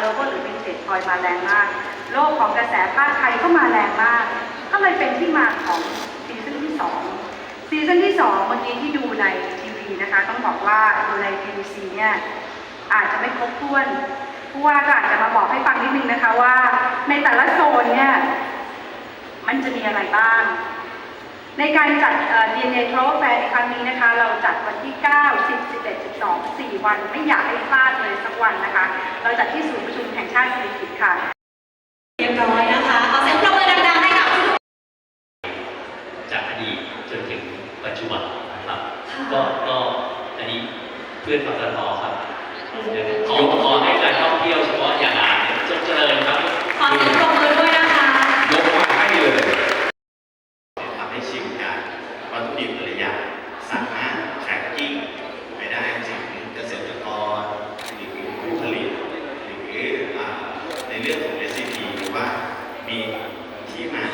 โลโก้หรือวินเทจคอยมาแรงมาก โลกของกระแสผ้าไทยก็มาแรงมาก ก็เลยเป็นที่มาของซีซั่นที่สองซีซั่นที่สองเมื่อกี้ที่ดูในทีวีนะคะ ต้องบอกว่าดูใน PVC เนี่ยอาจจะไม่ครบถ้วนผู้ว่าก็อาจจะมาบอกให้ฟังนิดนึงนะคะว่า ในแต่ละโซนเนี่ยมันจะมีอะไรบ้าง ในการจัดเอ่อ DNA Travel Fair ในครั้งนี้นะคะ เราจัดวันที่ 9 10 11 12 4 วัน ไม่อยากให้พลาดเลยสักวันนะคะ เราจัดที่ศูนย์ประชุมแห่งชาติสิริกิติ์ค่ะ เรียบร้อยนะคะเอาเสียงปรบมือดังๆให้กับทุกจากอดีตจนถึงปัจจุบันนะครับค่ะก็ก็อันนี้เพื่อนปตทครับขอขอให้การท่องเที่ยวเฉพาะอย่างอ่างเนี่ยจงเจริญครับขอเสียงปรบมือด้วยนะคะยกมาให้เลยทำให้ชิมกันวัตถุดิบแต่ละอย่างสามารถแทร็กกิ้งไปได้ถึงเกษตรกรหรือผู้ผลิต หรืออ่าใน เรื่องของ SCP ว่ามีที่มา